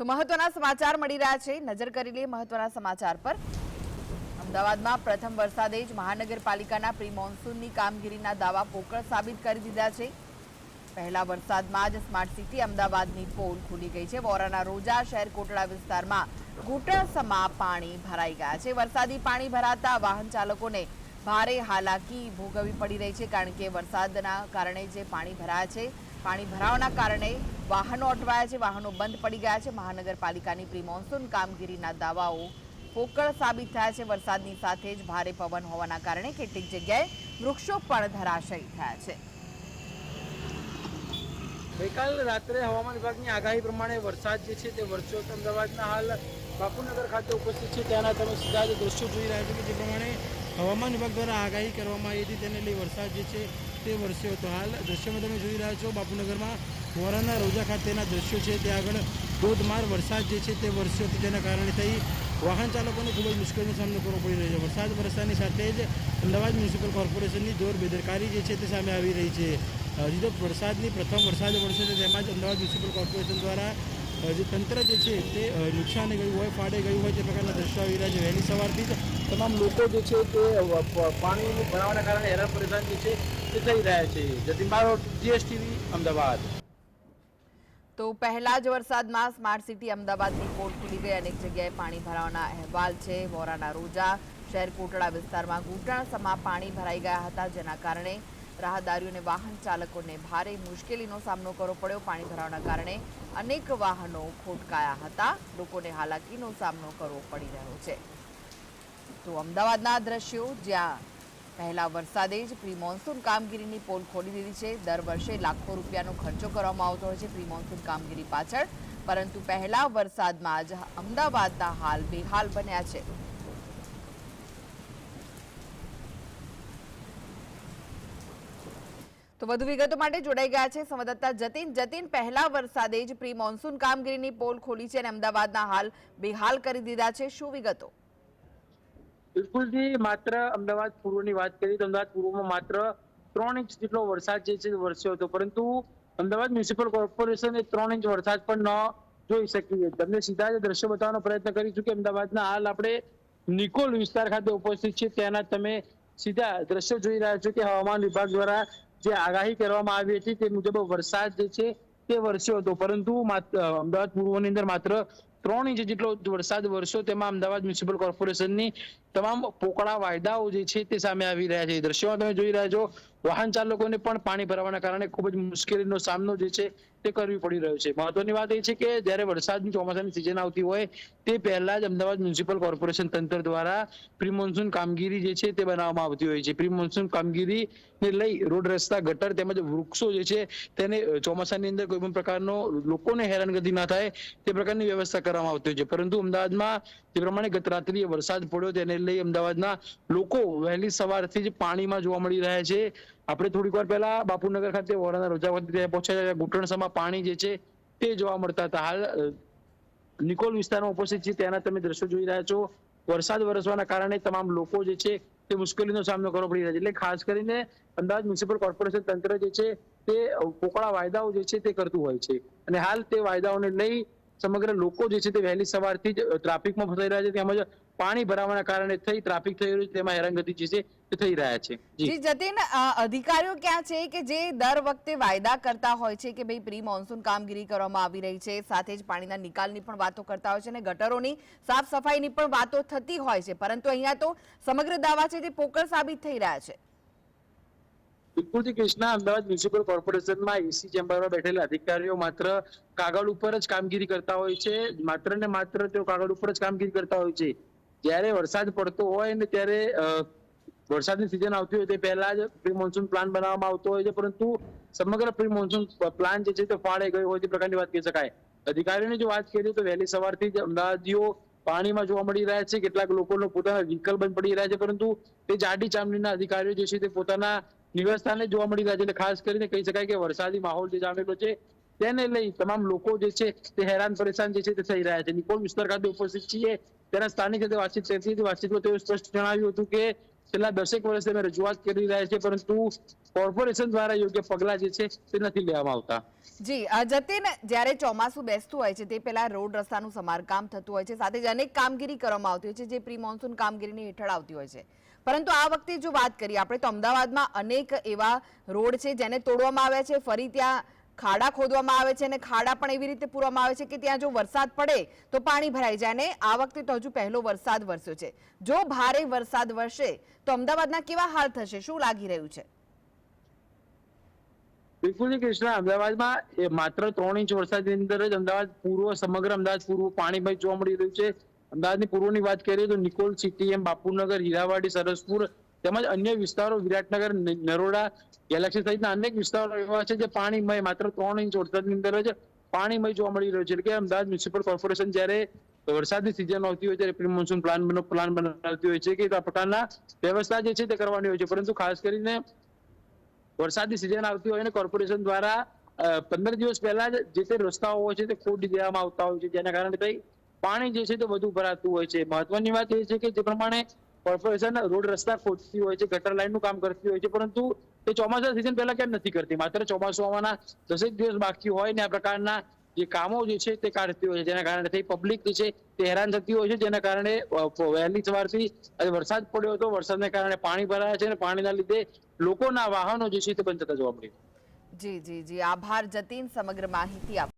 તો મહત્વના સમાચાર મળી રહ્યા છે. નજર કરી લઈએ મહત્વના સમાચાર પર. અમદાવાદમાં પ્રથમ વરસાદે જ મહાનગરપાલિકાના પ્રી મોન્સૂનની કામગીરીના દાવા પોકળ સાબિત કરી દીધા છે. પહેલા વરસાદમાં જ સ્માર્ટ સિટી અમદાવાદની પોલ ખુલી ગઈ છે. વોરાના રોજા શહેર કોટડા વિસ્તારમાં ઘૂંટણસમા પાણી ભરાઈ ગયા છે. વરસાદી પાણી ભરાતા વાહન ચાલકોને ભારે હાલાકી ભોગવવી પડી રહી છે કારણ કે વરસાદના કારણે જે પાણી ભરાયા છે, પાણી ભરાવાના કારણે વાહનો અટવાયા છે, વાહનો બંધ પડી ગયા છે. મહાનગરપાલિકાની પ્રી મોન્સૂન કામગીરીના દાવાઓ પોકળ સાબિત થયા છે. વરસાદની સાથે જ ભારે પવન હોવાના કારણે કેટલીક જગ્યાએ વૃક્ષો પણ ધરાશયી થયા છે. ગઈકાલ રાત્રે હવામાન વિભાગની આગાહી પ્રમાણે વરસાદ જે છે તે વરસ્યો અમદાવાદના હાલ બાપુનગર ખાતે ઉપસ્થિત છે. ત્યાંના તમે સીધા જ દ્રશ્યો જોઈ રહ્યા છો કે જે પ્રમાણે હવામાન વિભાગ દ્વારા આગાહી કરવામાં આવી હતી તેને લઈ વરસાદ જે છે તે વરસ્યો હતો. હાલ દ્રશ્યમાં તમે જોઈ રહ્યા છો બાપુનગરમાં વોરાના રોજા ખાતેના દ્રશ્યો છે. ત્યાં આગળ ધોધમાર વરસાદ જે છે તે વરસ્યો હતો. જેના કારણે થઈ વાહન ચાલકોને ખૂબ જ મુશ્કેલીનો સામનો કરવો પડી રહ્યો છે. વરસાદ વરસાદની સાથે જ અમદાવાદ મ્યુનિસિપલ કોર્પોરેશનની જોર બેદરકારી જે છે તે સામે આવી રહી છે. હજી તો વરસાદની પ્રથમ વરસાદ વરસ્યો છે. તેમાં જ અમદાવાદ મ્યુનિસિપલ કોર્પોરેશન દ્વારા જે તંત્ર જે છે તે નુકસાને ગયું હોય ફાડે ગયું હોય તે પ્રકારના દ્રશ્યો આવી રહ્યા છે. વહેલી સવારથી જ તમામ લોકો જે છે તે પાણીનું ભરાવાના કારણે હેરાન પરેશાન જે છે તે થઈ રહ્યા છે. જતીન બારોટ જીએસટીવી, અમદાવાદ. તો પહેલા જ વરસાદમાં સ્માર્ટ સિટી અમદાવાદની પોર્ટ ખુલી ગઈ. અનેક જગ્યાએ પાણી ભરાવાના અહેવાલ છે. વોરાના રોજા, શહેર કોટડા વિસ્તારમાં ઘૂંટણસમાં પાણી ભરાઈ ગયા હતા, જેના કારણે રાહદારીઓ અને વાહન ચાલકોને ભારે મુશ્કેલીનો સામનો કરવો પડ્યો. પાણી ભરાવાના કારણે અનેક વાહનો ખોટકાયા હતા. લોકોને હાલાકીનો સામનો કરવો પડી રહ્યો છે. તો અમદાવાદના દ્રશ્યો, જ્યાં પહેલા વરસાદે જ પ્રી મોન્સૂન કામગીરીની પોલ ખોલી દીધી છે. દર વર્ષે લાખો રૂપિયાનો ખર્ચો કરવામાં આવતો હોય છે પ્રી મોન્સૂન કામગીરી પાછળ. પરંતુ પહેલા વરસાદમાં જ અમદાવાદના હાલ બેહાલ બન્યા છે. તો વધુ વિગતો માટે જોડાઈ ગયા છે સંવાદદાતા જતીન. જતીન, પહેલા વરસાદે જ પ્રી મોન્સૂન કામગીરીની પોલ ખોલી છે અને અમદાવાદના હાલ બેહાલ કરી દીધા છે. શું વિગતો? બિલકુલથી માત્ર અમદાવાદ પૂર્વની વાત કરીએ તો અમદાવાદ પૂર્વમાં માત્ર ત્રણ ઇંચ જેટલો વરસાદ જે છે વરસ્યો હતો. પરંતુ અમદાવાદ મ્યુનિસિપલ કોર્પોરેશને ત્રણ ઇંચ વરસાદ પણ ન જોઈ શકીએ તમને સીધા જ દ્રશ્ય બતાવવાનો પ્રયત્ન કરીશું કે અમદાવાદના હાલ આપણે નિકોલ વિસ્તાર ખાતે ઉપસ્થિત છે ત્યાંના તમે સીધા દ્રશ્ય જોઈ રહ્યા છો કે હવામાન વિભાગ દ્વારા જે આગાહી કરવામાં આવી હતી તે મુજબ વરસાદ જે છે તે વરસ્યો હતો. પરંતુ અમદાવાદ પૂર્વની અંદર માત્ર ત્રણ ઇંચ જેટલો વરસાદ વરસ્યો. તેમાં અમદાવાદ મ્યુનિસિપલ કોર્પોરેશનની તમામ પોકળા વાયદાઓ જે છે તે સામે આવી રહ્યા છે. દ્રશ્યમાં તમે જોઈ રહ્યા છો વાહન ચાલકોને પણ પાણી ભરાવાના કારણે ખૂબ જ મુશ્કેલીનો સામનો જે છે તે કરવી પડી રહ્યો છે. મહત્વની વાત એ છે કે જ્યારે વરસાદની ચોમાસાની સિઝન આવતી હોય, તે પહેલા જ અમદાવાદ મ્યુનિસિપલ કોર્પોરેશન તંત્ર દ્વારા પ્રી મોન્સૂન કામગીરી જે છે તે બનાવવામાં આવતી હોય છે. પ્રી મોન્સૂન કામગીરીને લઈ રોડ રસ્તા, ગટર તેમજ વૃક્ષો જે છે તેને ચોમાસાની અંદર કોઈ પણ પ્રકારનો લોકોને હેરાનગતિ ના થાય તે પ્રકારની વ્યવસ્થા કરવામાં આવતી હોય છે. પરંતુ અમદાવાદમાં જે પ્રમાણે ગત રાત્રિએ વરસાદ પડ્યો, તેને લઈ અમદાવાદના લોકો વહેલી સવારથી જ પાણીમાં જોવા મળી રહ્યા છે. આપણે થોડીક વાર પહેલા બાપુનગર ખાતે વોરાના રોજાવતી ત્યાં પહોંચ્યા હતા. ઘૂંટણસમાં પાણી જે છે તે જોવા મળતા હતા. હાલ નિકોલ વિસ્તારમાં ઉપસ્થિત છે. ત્યાંના તમે દ્રશ્યો જોઈ રહ્યા છો. વરસાદ વરસવાના કારણે તમામ લોકો જે છે તે મુશ્કેલીનો સામનો કરવો પડી રહ્યો છે. એટલે ખાસ કરીને અંદાજ મ્યુનિસિપલ કોર્પોરેશન તંત્ર જે છે તે પોકળા વાયદાઓ જે છે તે કરતું હોય છે. અને હાલ તે વાયદાઓને લઈ સમગ્ર લોકો જે છે તે વહેલી સવારથી જ ટ્રાફિકમાં ફસાઈ રહ્યા છે. તેમજ પાણી ભરાવાના કારણે થઈ ટ્રાફિક થઈ રહ્યું છે. તેમાં હેરાનગતિ જે છે તે થઈ રહ્યા છે. જી. જતીન અધિકારીઓ ક્યાં છે કે જે દર વખતે વાયદા કરતા હોય છે કે ભાઈ પ્રી મોન્સૂન કામગીરી કરવામાં આવી રહી છે, સાથે જ પાણીના નિકાલની પણ વાતો કરતા હોય છે અને ગટરોની સાફ સફાઈની પણ વાતો થતી હોય છે. પરંતુ અહીંયા તો સમગ્ર દાવા છે તે પોકળ સાબિત થઈ રહ્યા છે. બિલકુલથી કૃષ્ણા, અમદાવાદ મ્યુનિસિપલ કોર્પોરેશનમાં એસી ચેમ્બરમાં બેઠેલા અધિકારીઓ માત્ર કાગળ ઉપર જ કામગીરી કરતા હોય છે. માત્ર ને માત્ર તેઓ કાગળ ઉપર જ કામગીરી કરતા હોય છે. જ્યારે વરસાદ પડતો હોય ને ત્યારે વરસાદની સિઝન આવતી હોય તે પહેલા જ પ્રી મોન્સૂન પ્લાન બનાવવામાં આવતો હોય છે. પરંતુ સમગ્ર પ્રી મોન્સૂન પ્લાન જે છે તે ફાળે ગયો હોય તે પ્રકારની વાત કહી શકાય. અધિકારીઓની જો વાત કરીએ તો વહેલી સવારથી જ અમદાવાદીઓ પાણીમાં જોવા મળી રહ્યા છે. કેટલાક લોકોનો પોતાના વ્હીકલ બંધ પડી રહ્યા છે. પરંતુ તે જાડી ચામડીના અધિકારીઓ જે છે તે પોતાના નિવાસસ્થાને જોવા મળી રહ્યા છે એટલે ખાસ કરીને કહી શકાય કે વરસાદી માહોલ જે જામેલો છે, તેને લઈ તમામ લોકો જે છે તે હેરાન પરેશાન જે છે તે થઈ રહ્યા છે. નિકોલ વિસ્તાર ખાતે ઉપસ્થિત છીએ. તેના સ્થાનિક સાથે વાતચીત કરતી હતી. વાતચીતમાં તેઓ સ્પષ્ટ જણાવ્યું હતું કે છેલ્લા દસેક વર્ષથી અમે રજૂઆત કરી રહ્યા છીએ પરંતુ કોર્પોરેશન દ્વારા યોગ્ય પગલાં જે છે, તે નથી લેવામાં આવતા. જી જતીન, જ્યારે ચોમાસું બેસતું હોય છે, તે પહેલા રોડ રસ્તાનું સમારકામ થતું હોય છે, સાથે જ અનેક કામગીરી કરવામાં આવતી હોય છે, જે પ્રી મોન્સૂન કામગીરીની હેઠળ આવતી હોય છે. પરંતુ આ વખતે જો વાત કરીએ, આપણે તો અમદાવાદમાં અનેક એવા રોડ છે, જેને તોડવામાં આવ્યા છે, ફરી ત્યાં ખાડા ખોદવામાં આવે છે અને ખાડા પણ એવી રીતે પૂરવામાં આવે છે કે ત્યાં જો વરસાદ પડે તો પાણી ભરાઈ જાય અને આ વખતે તો હજુ પહેલો વરસાદ વરસ્યો છે. જો ભારે વરસાદ વરસે તો અમદાવાદના કેવા હાલ થશે? શું લાગી રહ્યું છે? બિલકુલ કૃષ્ણા. અમદાવાદમાં માત્ર ત્રણ ઇંચ વરસાદની અંદર જ અમદાવાદ પૂર્વ, સમગ્ર અમદાવાદ પૂર્વ પાણીમય જોવા મળી રહ્યું છે. અમદાવાદની પૂર્વની વાત કરીએ તો નિકોલ સિટી એમ બાપુનગર, હીરાવાડી, સરસપુર તેમજ અન્ય વિસ્તારો, વિરાટનગર નરોડા, ગેલેક્સી સહિતના અનેક વિસ્તારો એવા છે જે પાણીમય, માત્ર ત્રણ ઇંચ વરસાદની અંદર જ પાણીમય જોવા મળી રહ્યો છે. એટલે કે અમદાવાદ મ્યુનિસિપલ કોર્પોરેશન જ્યારે વરસાદની સિઝન આવતી હોય ત્યારે પ્રી મોન્સૂન પ્લાન પ્લાન બનાવતી હોય છે કે આ પ્રકારના વ્યવસ્થા જે છે તે કરવાની હોય છે. પરંતુ ખાસ કરીને વરસાદની સિઝન આવતી હોય અને કોર્પોરેશન દ્વારા પંદર દિવસ પહેલા જ જે તે રસ્તાઓ હોય છે તે ખોટી દેવામાં આવતા હોય છે. જેના કારણે કઈ પાણી જે છે તે વધુ ભરાતું હોય છે. મહત્વની વાત એ છે કે જે પ્રમાણે કોર્પોરેશન રોડ રસ્તા ખોદતી હોય છે, ગટર લાઇનનું કામ કરતી હોય છે, પરંતુ તે ચોમાસા સિઝન પહેલા કેમ નથી કરતી? માત્ર ચોમાસું આવવાના દસેક દિવસ બાકી હોય ને આ પ્રકારના જે કામો જે છે તે કાઢતી હોય છે, જેના કારણે પબ્લિક જે છે તે હેરાન થતી હોય છે, જેના કારણે વહેલી સવારથી વરસાદ પડ્યો હતો. વરસાદને કારણે પાણી ભરાયા છે અને પાણીના લીધે લોકોના વાહનો જે છે તે બંધ થતા જોવા મળ્યું. જી જી જી. આભાર, જતીન, સમગ્ર માહિતી આપ